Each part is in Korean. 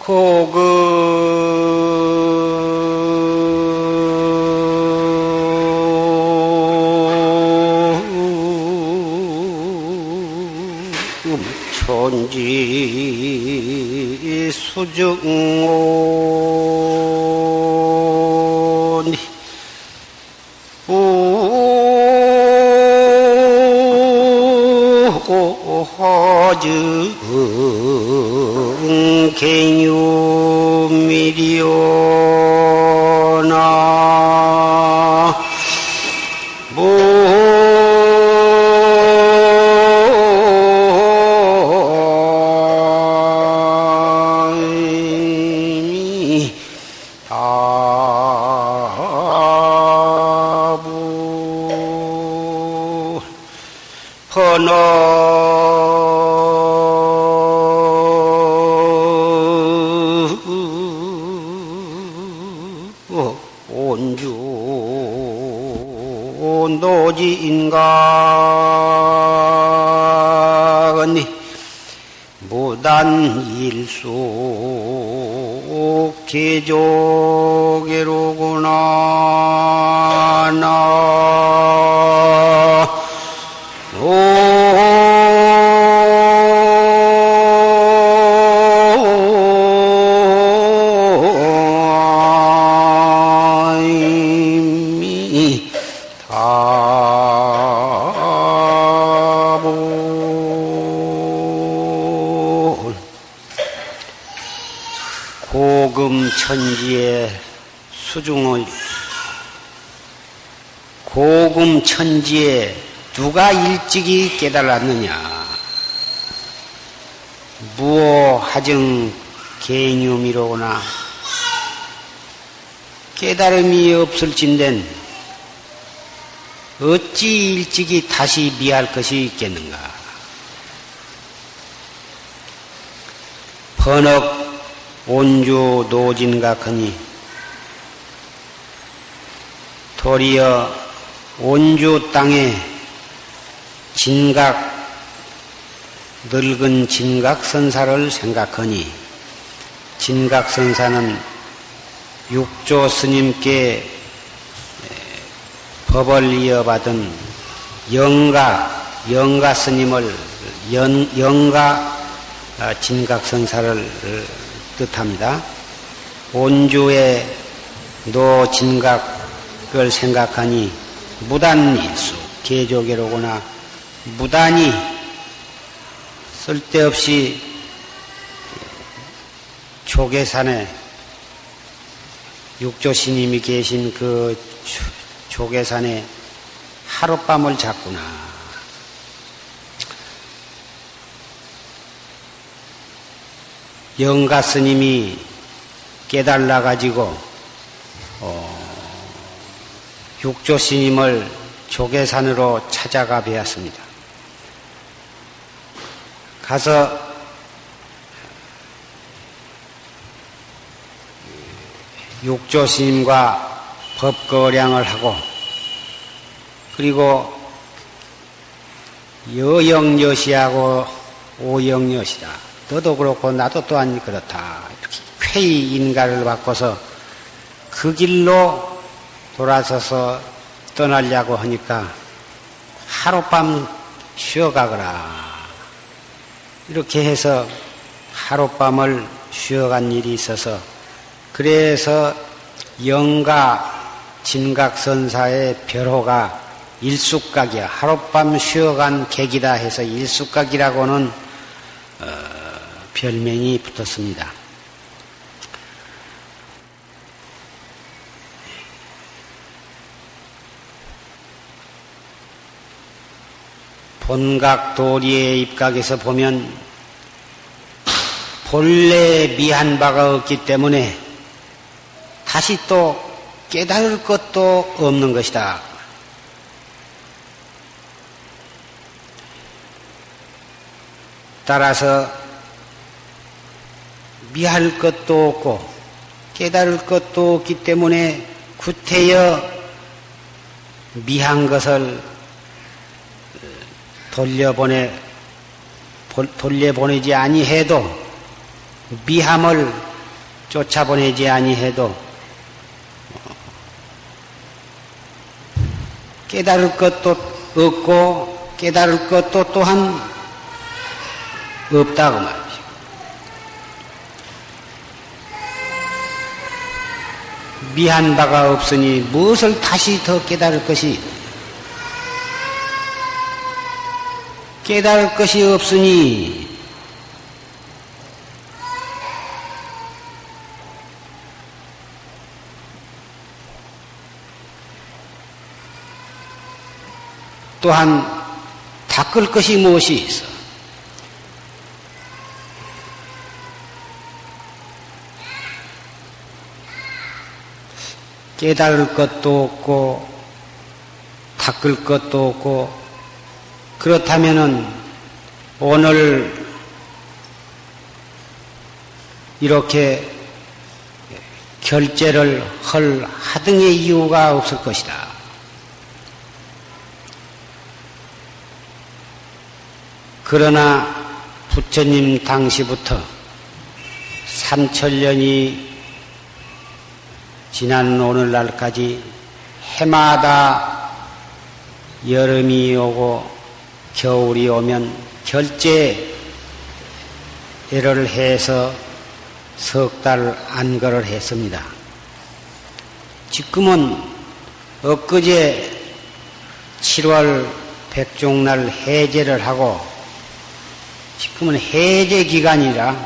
고금 모 수중의 고금 천지에 누가 일찍이 깨달았느냐? 무오하정 개념이로구나. 깨달음이 없을진된 어찌 일찍이 다시 미할 것이 있겠는가? 번억 온주 노진각하니 도리어 온주 땅에 진각 늙은 진각선사를 생각하니 진각선사는 육조 스님께 법을 이어받은 영가 영가 스님을 연, 영가 아, 진각선사를 뜻합니다. 온주의 노진각 을 생각하니 무단일수 개조계로구나 무단히 쓸데없이 조계산에 육조 스님이 계신 그 조계산에 하룻밤을 잤구나. 영가 스님이 깨달라 가지고 어, 육조 스님을 조계산으로 찾아가 뵈었습니다. 가서 육조 스님과 법거량을 하고 그리고 여영여시하고 오영여시다. 너도 그렇고 나도 또한 그렇다. 이렇게 쾌히 인가를 바꿔서 그 길로 돌아서서 떠나려고 하니까 하룻밤 쉬어가거라. 이렇게 해서 하룻밤을 쉬어간 일이 있어서 그래서 영가 진각선사의 별호가 일숙각이야. 하룻밤 쉬어간 객이다 해서 일숙각이라고는 어, 별명이 붙었습니다. 본각 도리의 입각에서 보면 본래 미한 바가 없기 때문에 다시 또 깨달을 것도 없는 것이다. 따라서 미할 것도 없고 깨달을 것도 없기 때문에 구태여 미한 것을 돌려보내 돌려보내지 아니해도 미함을 쫓아보내지 아니해도 깨달을 것도 없고 깨달을 것도 또한 없다고 말이죠. 미한 바가 없으니 무엇을 다시 더 깨달을 것이 깨달을 것이 없으니 또한 닦을 것이 무엇이 있어? 깨달을 것도 없고 닦을 것도 없고 그렇다면은 오늘 이렇게 결제를 할 하등의 이유가 없을 것이다. 그러나 부처님 당시부터 삼천년이 지난 오늘날까지 해마다 여름이 오고 겨울이 오면 결제를 해서 석 달 안거를 했습니다. 지금은 엊그제 7월 백종날 해제를 하고 지금은 해제 기간이라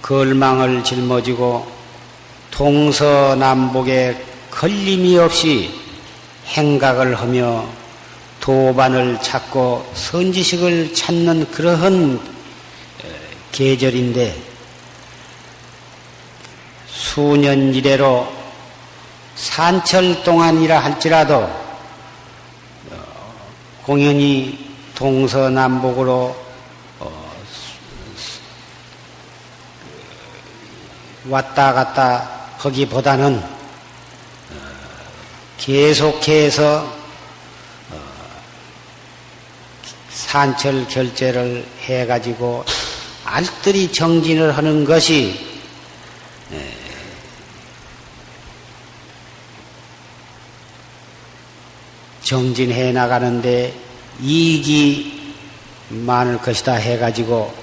걸망을 짊어지고 동서남북에 걸림이 없이 행각을 하며 도반을 찾고 선지식을 찾는 그러한 계절인데 수년 이래로 산철 동안이라 할지라도 어, 공연히 동서남북으로 왔다 갔다 하기보다는 어, 계속해서 어, 산철 결제를 해가지고 알뜰히 정진을 하는 것이 정진해 나가는데 이익이 많을 것이다 해가지고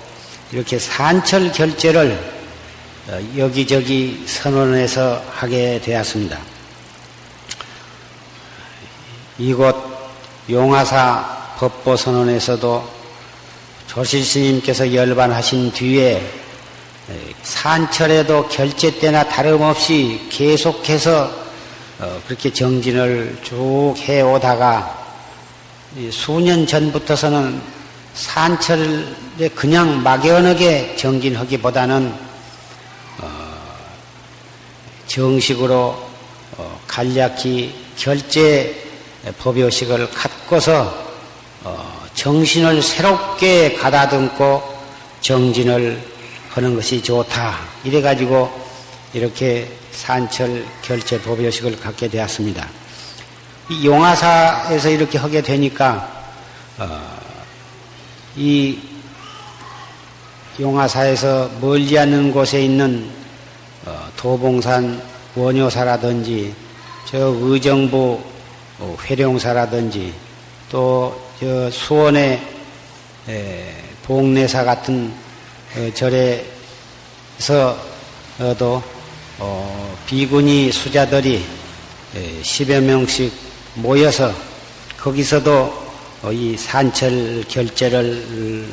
이렇게 산철 결제를 어, 여기저기 선언해서 하게 되었습니다. 이곳 용화사 법보 선언에서도 조실 스님께서 열반하신 뒤에 산철에도 결제 때나 다름없이 계속해서 어, 그렇게 정진을 쭉 해오다가 수년 전부터서는 산철에 그냥 막연하게 정진하기보다는 정식으로 어, 간략히 결제 법요식을 갖고서 어, 정신을 새롭게 가다듬고 정진을 하는 것이 좋다. 이래 가지고 이렇게 산철 결제 법요식을 갖게 되었습니다. 이 용화사에서 이렇게 하게 되니까 어, 이 용화사에서 멀지 않는 곳에 있는 어, 도봉산 원효사라든지 저 의정부 어, 회룡사라든지 또 저 수원의 봉내사 같은 어, 절에서도 비구니 수자들이 10여 명씩 모여서 거기서도 이 산철 결제를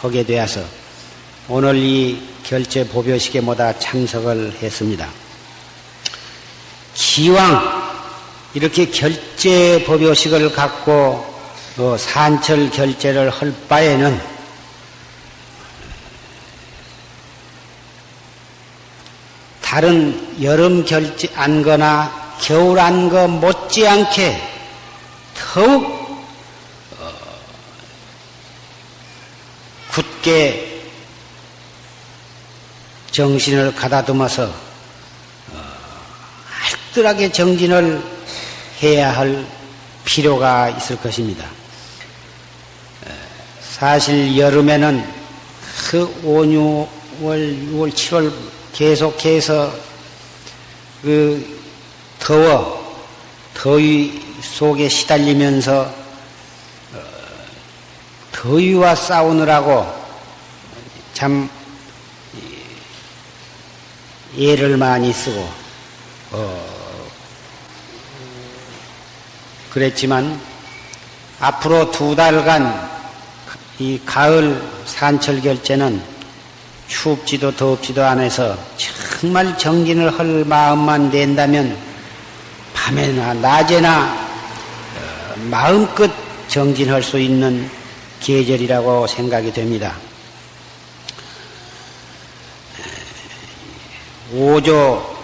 하게 되어서 오늘 이 결제 보벼식에 모다 참석을 했습니다. 기왕 이렇게 결제 보벼식을 갖고 어, 산철 결제를 할 바에는 다른 여름 결제 안거나 겨울 안거 못지않게 더욱 어, 굳게 정신을 가다듬어서 어, 알뜰하게 정진을 해야 할 필요가 있을 것입니다. 사실 여름에는 그 온유 5월, 6월, 7월 계속해서 그 더워, 더위 속에 시달리면서 어, 더위와 싸우느라고 참 애를 많이 쓰고 어, 그랬지만 앞으로 두 달간 이 가을 산철 결제는 춥지도 덥지도 않아서 정말 정진을 할 마음만 낸다면 밤에나 낮에나 어, 마음껏 정진할 수 있는 계절이라고 생각이 됩니다. 오조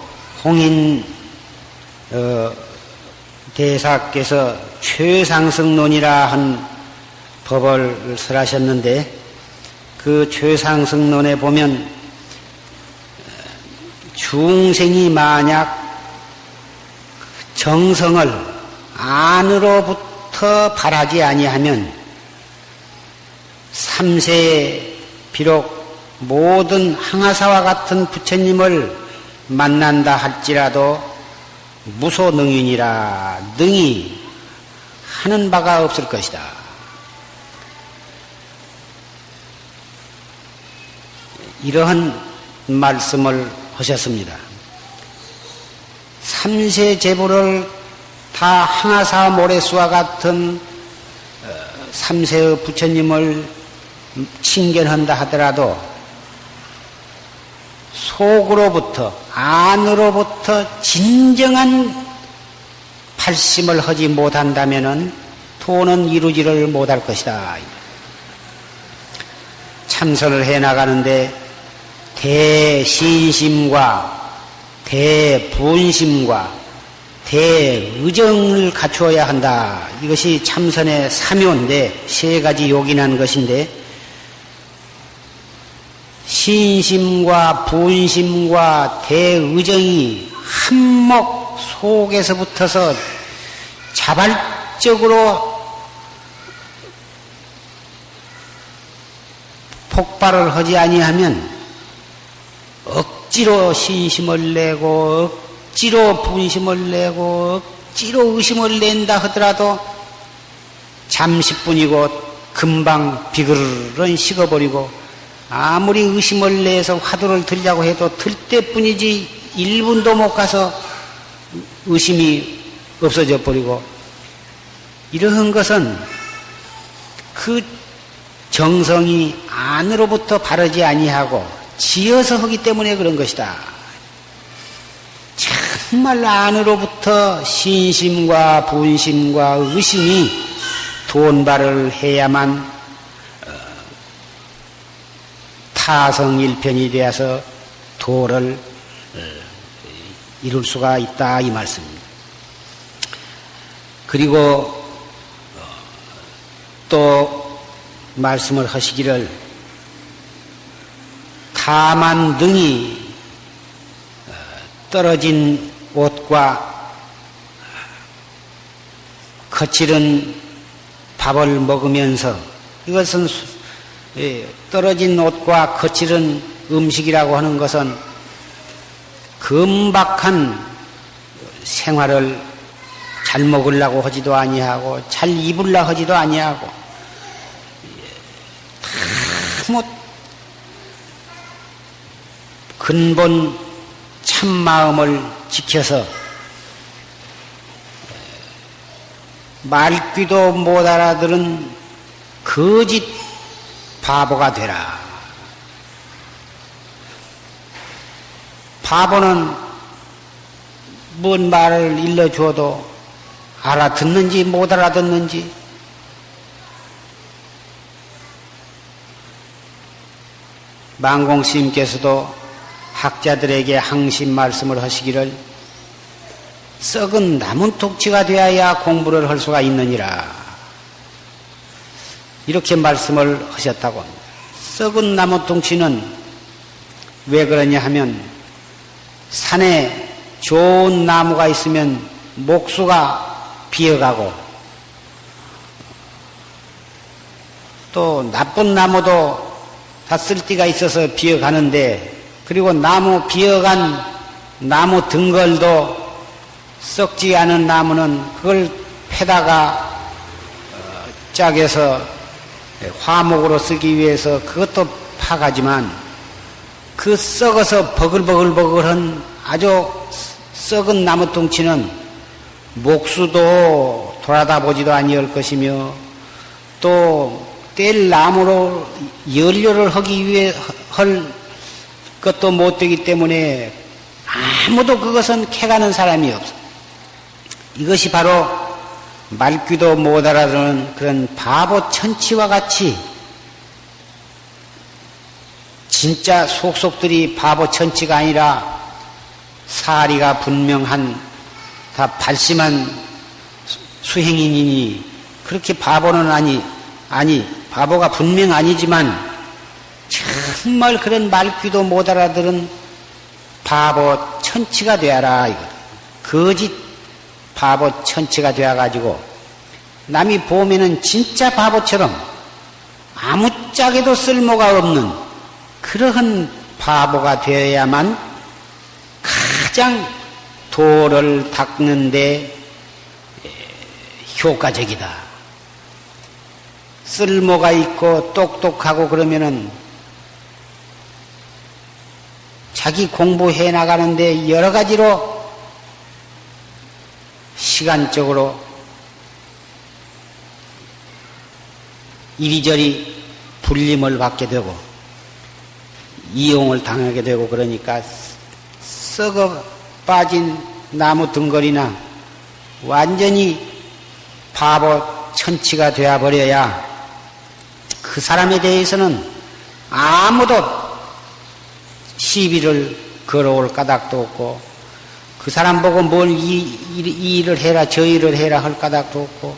홍인 어, 대사께서 최상승론이라 한 법을 설하셨는데 그 최상승론에 보면 중생이 만약 정성을 안으로부터 바라지 아니하면 삼세에 비록 모든 항아사와 같은 부처님을 만난다 할지라도 무소능인이라 능히 하는 바가 없을 것이다. 이러한 말씀을 하셨습니다. 삼세 제보를 다 항아사 모래수와 같은 어, 삼세의 부처님을 친견한다 하더라도 속으로부터 안으로부터 진정한 발심을 하지 못한다면은 도는 이루지를 못할 것이다. 참선을 해 나가는데 대신심과 대분심과 대의정을 갖추어야 한다. 이것이 참선의 삼요인데 세 가지 요긴한 것인데 신심과 분심과 대의정이 한몫 속에서 붙어서 자발적으로 폭발을 하지 아니하면 억지로 신심을 내고 억지로 분심을 내고 억지로 의심을 낸다 하더라도 잠시뿐이고 금방 비그르른 식어버리고 아무리 의심을 내서 화두를 들려고 해도 들 때뿐이지 1분도 못 가서 의심이 없어져 버리고. 이러한 것은 그 정성이 안으로부터 바르지 아니하고 지어서 하기 때문에 그런 것이다. 정말 안으로부터 신심과 분심과 의심이 돈발을 해야만 타성일편이 되어서 도를 어, 이룰 수가 있다 이 말씀입니다. 그리고 어, 또 말씀을 하시기를 다만 등이 어, 떨어진 옷과 거칠은 밥을 먹으면서 이것은 예, 떨어진 옷과 거칠은 음식이라고 하는 것은 금박한 생활을 잘 먹으려고 하지도 아니하고 잘 입으려 하지도 아니하고 뭐 근본 참 마음을 지켜서 말귀도 못 알아들은 거짓 바보가 되라. 바보는 뭔 말을 일러줘도 알아듣는지 못 알아듣는지 망공스님께서도 학자들에게 항심 말씀을 하시기를 썩은 나무 톡치가 되어야 공부를 할 수가 있느니라. 이렇게 말씀을 하셨다고 합니다. 썩은 나무 뚱치는 왜 그러냐 하면 산에 좋은 나무가 있으면 목수가 비어가고 또 나쁜 나무도 다 쓸데가 있어서 비어가는데 그리고 나무 비어간 나무 등걸도 썩지 않은 나무는 그걸 패다가 어, 짝에서 화목으로 쓰기 위해서 그것도 파가지만 그 썩어서 버글버글버글한 아주 썩은 나무 뚱치는 목수도 돌아다 보지도 아니할 것이며 또 뗄 나무로 연료를 하기 위해 할 것도 못 되기 때문에 아무도 그것은 캐가는 사람이 없어. 이것이 바로 말귀도 못 알아듣는 그런 바보 천치와 같이 진짜 속속들이 바보 천치가 아니라 사리가 분명한 다 발심한 수행인이니 그렇게 바보는 아니 아니 바보가 분명 아니지만 정말 그런 말귀도 못 알아들은 바보 천치가 되어라 이거 거짓 바보 천치가 되어가지고 남이 보면은 진짜 바보처럼 아무짝에도 쓸모가 없는 그러한 바보가 되어야만 가장 도를 닦는데 효과적이다. 쓸모가 있고 똑똑하고 그러면은 자기 공부해 나가는데 여러 가지로 시간적으로 이리저리 불림을 받게 되고 이용을 당하게 되고 그러니까 썩어 빠진 나무 등거리나 완전히 바보 천치가 되어버려야 그 사람에 대해서는 아무도 시비를 걸어올 까닭도 없고 그 사람 보고 뭘 이, 이 일을 해라 저 일을 해라 할 까닭도 없고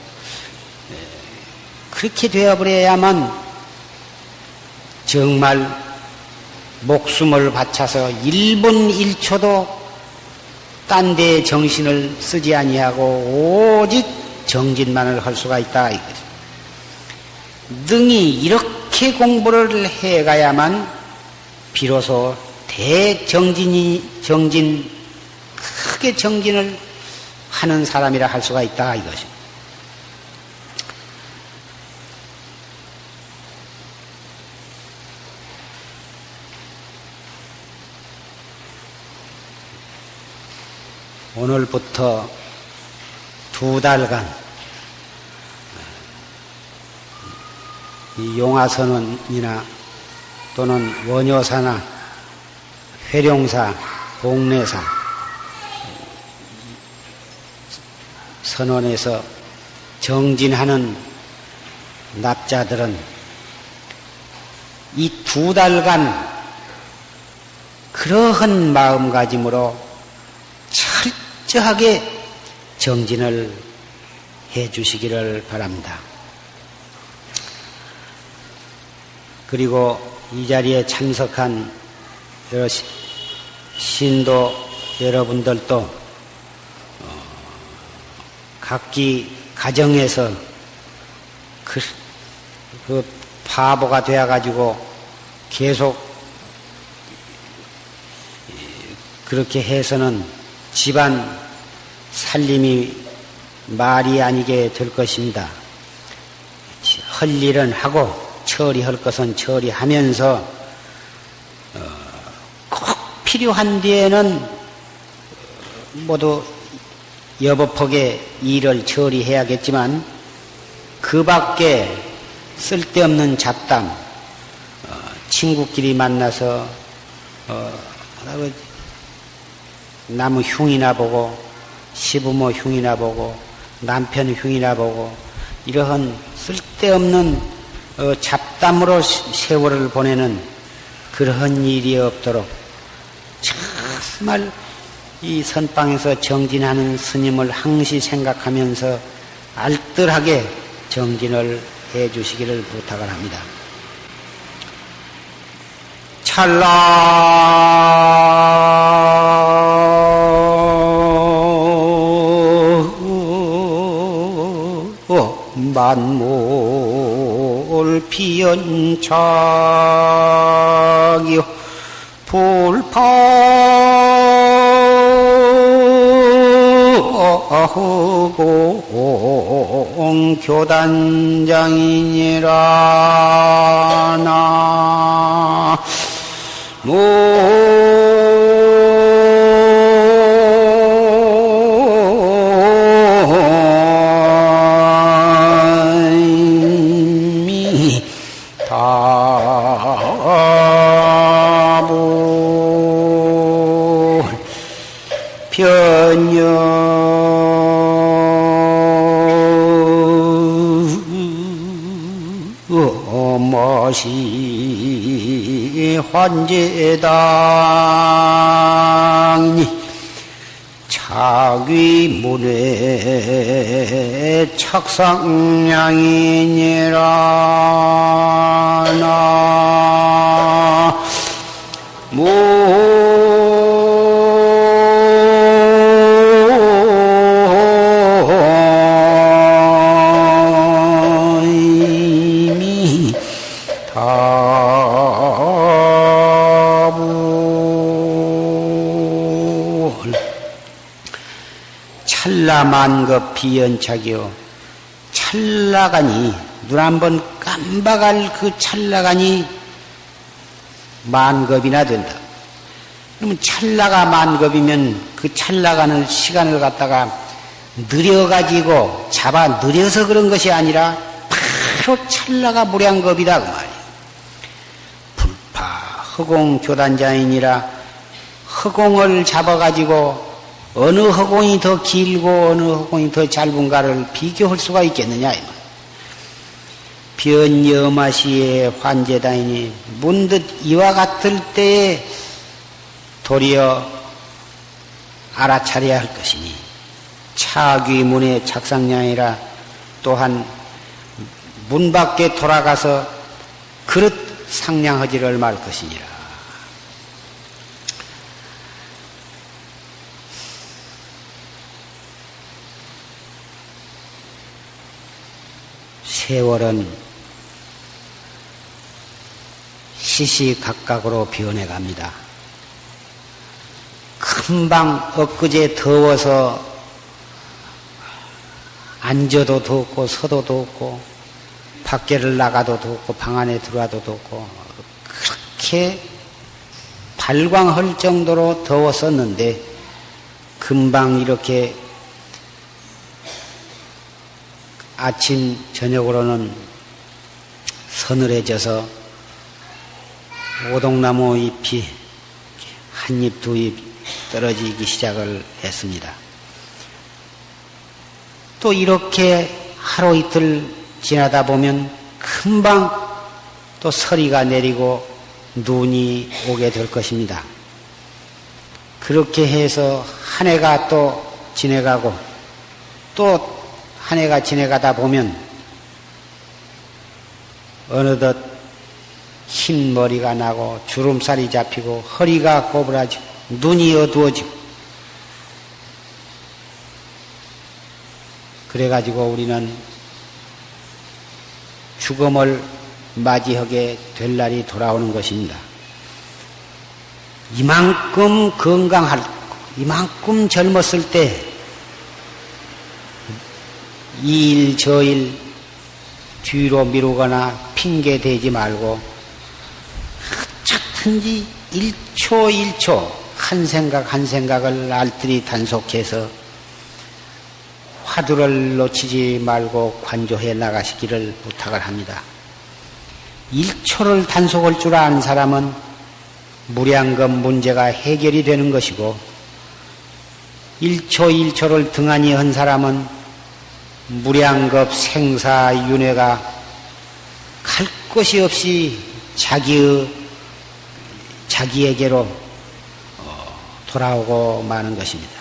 그렇게 되어버려야만 정말 목숨을 바쳐서 1분 1초도 딴 데에 정신을 쓰지 아니하고 오직 정진만을 할 수가 있다 이거죠. 능히 이렇게 공부를 해가야만 비로소 대정진이 정진 크게 정진을 하는 사람이라 할 수가 있다 이것이. 오늘부터 두 달간 용화선언이나 또는 원효사나 회룡사, 복례사 선언에서 정진하는 납자들은 이 두 달간 그러한 마음가짐으로 철저하게 정진을 해 주시기를 바랍니다. 그리고 이 자리에 참석한 여러 신도 여러분들도 어, 각기 가정에서 그, 그 바보가 되어가지고 계속 그렇게 해서는 집안 살림이 말이 아니게 될 것입니다. 할 일은 하고 처리할 것은 처리하면서 필요한 뒤에는 모두 여법하게 일을 처리해야겠지만 그 밖에 쓸데없는 잡담, 어, 친구끼리 만나서 어, 나무 흉이나 보고 시부모 흉이나 보고 남편 흉이나 보고 이러한 쓸데없는 어, 잡담으로 세월을 보내는 그러한 일이 없도록 정말 이 선방에서 정진하는 스님을 항시 생각하면서 알뜰하게 정진을 해 주시기를 부탁을 합니다. 찰나 만몰 불피연착이요 불파 허공 교단장이니라 나 멋이 환제당니 자귀문에 착상량이니라 나모 만급 비연착이요 찰나가니 눈 한번 깜박할 그 찰나가니 만급이나 된다. 그러면 찰나가 만급이면 그 찰나가는 시간을 갖다가 느려가지고 잡아 느려서 그런 것이 아니라 바로 찰나가 무량급이다 그 말이야. 불파 허공 교단자이니라 허공을 잡아가지고 어느 허공이 더 길고 어느 허공이 더 짧은가를 비교할 수가 있겠느냐 이 말. 변여마시의 환제다이니 문득 이와 같을 때에 도리어 알아차려야 할 것이니 차귀문의 착상량이라 또한 문 밖에 돌아가서 그릇 상냥하지를 말 것이니라. 세월은 시시각각으로 변해 갑니다. 금방 엊그제 더워서 앉아도 덥고 서도 덥고 밖에를 나가도 덥고 방 안에 들어와도 덥고 그렇게 발광할 정도로 더웠었는데 금방 이렇게 아침 저녁으로는 서늘해져서 오동나무 잎이 한 잎 두 잎 떨어지기 시작을 했습니다. 또 이렇게 하루 이틀 지나다 보면 금방 또 서리가 내리고 눈이 오게 될 것입니다. 그렇게 해서 한 해가 또 지내가고 또 한 해가 지내가다 보면 어느덧 흰 머리가 나고 주름살이 잡히고 허리가 꼬부라지고 눈이 어두워지고 그래가지고 우리는 죽음을 맞이하게 될 날이 돌아오는 것입니다. 이만큼 건강할, 이만큼 젊었을 때, 이 일, 저 일, 뒤로 미루거나 핑계 대지 말고, 어쨌든지 1초 1초, 한 생각 한 생각을 알뜰히 단속해서 화두를 놓치지 말고 관조해 나가시기를 부탁을 합니다. 1초를 단속할 줄 아는 사람은 무량급 문제가 해결이 되는 것이고 1초 1초를 등한히 한 사람은 무량급 생사윤회가 갈 곳이 없이 자기의 자기에게로 어, 돌아오고 마는 것입니다.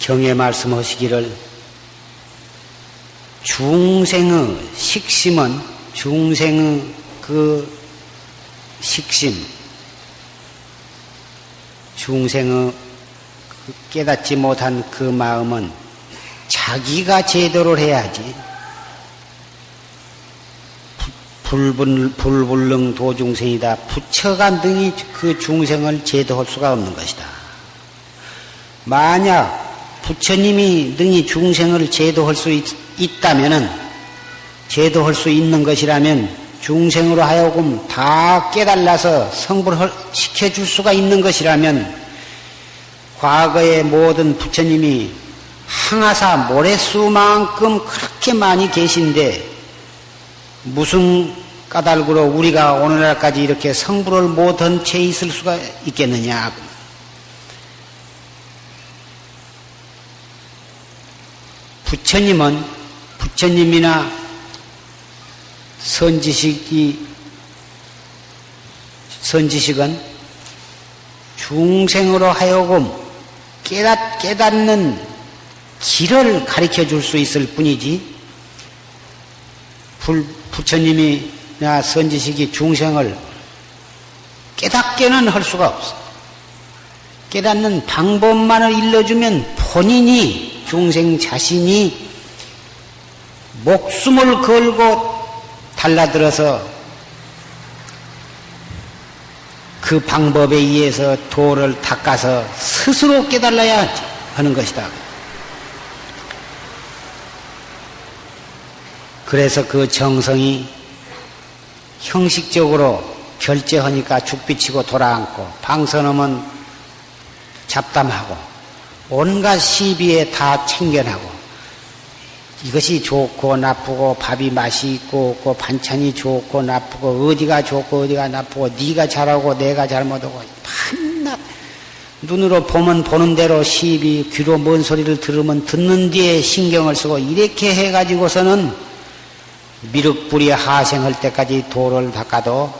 경에 말씀하시기를 중생의 식심은 중생의 그 식심 중생의 그 깨닫지 못한 그 마음은 자기가 제도를 해야지. 불불, 불불능 도중생이다. 부처가 능히 그 중생을 제도할 수가 없는 것이다. 만약 부처님이 능히 중생을 제도할 수 있, 있다면은, 제도할 수 있는 것이라면 중생으로 하여금 다 깨달아서 성불을 시켜줄 수가 있는 것이라면 과거의 모든 부처님이 항아사 모래수만큼 그렇게 많이 계신데 무슨 까닭으로 우리가 오늘날까지 이렇게 성불을 못한 채 있을 수가 있겠느냐. 부처님은 부처님이나 선지식이 선지식은 중생으로 하여금 깨닫, 깨닫는 길을 가르쳐 줄 수 있을 뿐이지, 불, 부처님이나 선지식이 중생을 깨닫게는 할 수가 없어. 깨닫는 방법만을 일러주면 본인이, 중생 자신이 목숨을 걸고 달라들어서 그 방법에 의해서 도를 닦아서 스스로 깨달아야 하는 것이다. 그래서 그 정성이 형식적으로 결제하니까 죽비치고 돌아앉고 방선하면 잡담하고 온갖 시비에 다 챙겨나고 이것이 좋고 나쁘고 밥이 맛이 있고 없고 반찬이 좋고 나쁘고 어디가 좋고 어디가 나쁘고 네가 잘하고 내가 잘못하고 반납 눈으로 보면 보는 대로 시비 귀로 뭔 소리를 들으면 듣는 뒤에 신경을 쓰고 이렇게 해가지고서는 미륵불이 하생할 때까지 도를 닦아도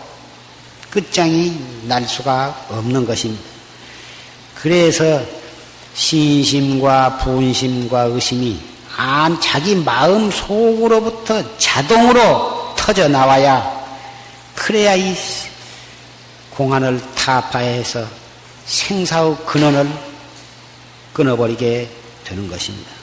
끝장이 날 수가 없는 것입니다. 그래서 신심과 분심과 의심이 안 자기 마음 속으로부터 자동으로 터져 나와야 그래야 이 공안을 타파해서 생사의 근원을 끊어버리게 되는 것입니다.